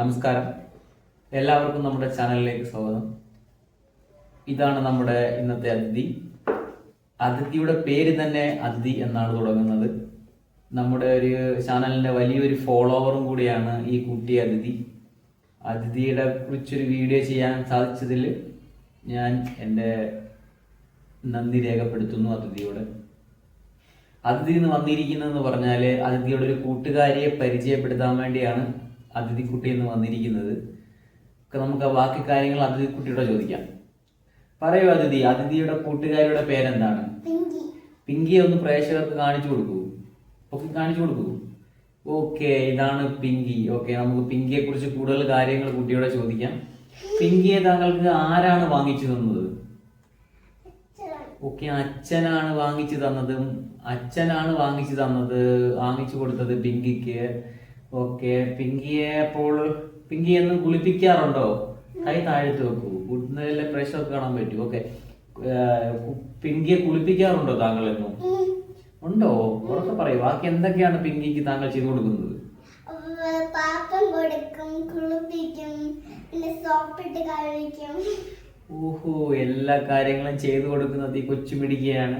നമസ്കാരം. എല്ലാവർക്കും നമ്മുടെ ചാനലിലേക്ക് സ്വാഗതം. ഇതാണ് നമ്മുടെ ഇന്നത്തെ അതിഥി. അതിഥിയുടെ പേര് തന്നെ അതിഥി എന്നാണ് തുടങ്ങുന്നത്. നമ്മുടെ ഒരു ചാനലിന്റെ വലിയൊരു ഫോളോവറും കൂടിയാണ് ഈ കുട്ടി അതിഥി. അതിഥിയുടെ കുറിച്ചൊരു വീഡിയോ ചെയ്യാൻ സാധിച്ചതിൽ ഞാൻ എന്റെ നന്ദി രേഖപ്പെടുത്തുന്നു അതിഥിയോട്. അതിഥി എന്ന് വന്നിരിക്കുന്നതെന്ന് പറഞ്ഞാൽ അതിഥിയുടെ ഒരു കൂട്ടുകാരിയെ പരിചയപ്പെടുത്താൻ വേണ്ടിയാണ് അതിഥി കുട്ടി എന്ന് വന്നിരിക്കുന്നത്. ഒക്കെ നമുക്ക് ആ ബാക്കി കാര്യങ്ങൾ അതിഥിക്കുട്ടിയോട് ചോദിക്കാം. പറയൂ അതിഥി അതിഥിയുടെ കൂട്ടുകാരിയുടെ പേരെന്താണ്? പിങ്കി. പിങ്കിയെ ഒന്ന് പ്രേക്ഷകർക്ക് കാണിച്ചു കൊടുക്കൂ. ഒക്കെ കാണിച്ചു കൊടുക്കൂ. ഓക്കെ ഇതാണ് പിങ്കി. ഓക്കെ നമുക്ക് പിങ്കിയെ കുറിച്ച് കൂടുതൽ കാര്യങ്ങൾ കുട്ടിയോടെ ചോദിക്കാം. പിങ്കിയെ താങ്കൾക്ക് ആരാണ് വാങ്ങിച്ചു തന്നത്. ഓക്കെ അച്ഛനാണ് വാങ്ങിച്ചു തന്നത് അച്ഛനാണ് വാങ്ങിച്ചു തന്നത് വാങ്ങിച്ചു കൊടുത്തത് പിങ്കിക്ക്. ഓക്കെ പിങ്കിയെ അപ്പോൾ പിങ്കി എന്ന് കുളിപ്പിക്കാറുണ്ടോ? കൈ താഴ്ത്തി വെക്കൂ. കൂടുതലെ പ്രഷർ കാണാൻ പറ്റും. ഓക്കെ. പിങ്കിയെ കുളിപ്പിക്കാറുണ്ടോ താങ്കൾ എന്നും ഉണ്ടോ? ഉറക്കെ പറയൂ. ബാക്കി എന്തൊക്കെയാണ് പിങ്കിക്ക് താങ്കൾ ചെയ്തു കൊടുക്കുന്നത്? അവ കൊടുക്കും കുളിപ്പിക്കും പിന്നെ സോപ്പിട്ട് കഴിക്കും ഓഹോ എല്ലാ കാര്യങ്ങളും ചെയ്തു കൊടുക്കുന്നത് ഈ കൊച്ചുമിടിക്കുകയാണ്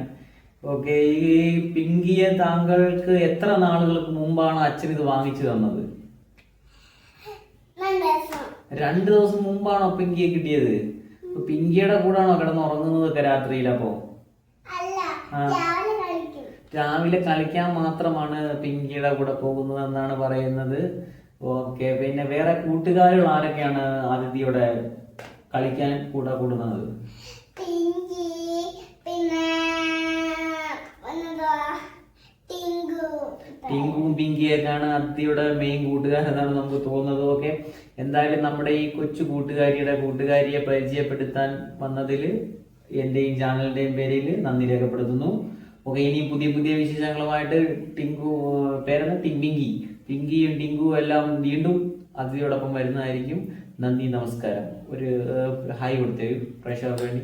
ഓക്കെ ഈ പിങ്കിയെ താങ്കൾക്ക് എത്ര നാളുകൾക്ക് മുമ്പാണ് അച്ഛൻ ഇത് വാങ്ങിച്ചു തന്നത്? രണ്ടു ദിവസം. മുമ്പാണോ പിങ്കിയെ കിട്ടിയത്? പിങ്കിയുടെ കൂടാണോ കിടന്ന് ഉറങ്ങുന്നതൊക്കെ രാത്രിയിൽ അപ്പോ രാവിലെ കളിക്കാൻ മാത്രമാണ് പിങ്കിയുടെ കൂടെ പോകുന്നത് എന്നാണ് പറയുന്നത്. ഓക്കെ പിന്നെ വേറെ കൂട്ടുകാരുകൾ ആരൊക്കെയാണ് അതിഥിയുടെ കളിക്കാൻ കൂടെ കൂടുന്നത് പിങ്കി പിന്നെ എന്നതാ ടിങ്കു ടിങ്കും പിങ്കിയൊക്കെയാണ് അത്തിയുടെ മെയിൻ കൂട്ടുകാരെന്നാണ് നമുക്ക് തോന്നുന്നത്. ഓക്കെ. എന്തായാലും നമ്മുടെ ഈ കൊച്ചു കൂട്ടുകാരിയുടെ കൂട്ടുകാരിയെ പരിചയപ്പെടുത്താൻ വന്നതിൽ എന്റെയും ചാനലിന്റെയും പേരിൽ നന്ദി രേഖപ്പെടുത്തുന്നു. ഓക്കെ ഇനി പുതിയ പുതിയ വിശേഷങ്ങളുമായിട്ട് ടിങ്കു പേരാണ് ടിങ്കിങ്കി പിങ്കിയും ടിങ്കുവും എല്ലാം വീണ്ടും അതിഥിയോടൊപ്പം വരുന്നതായിരിക്കും. നന്ദി നമസ്കാരം. ഒരു ഹായ് കൊടുത്തേ പ്രേക്ഷകർക്ക് വേണ്ടി.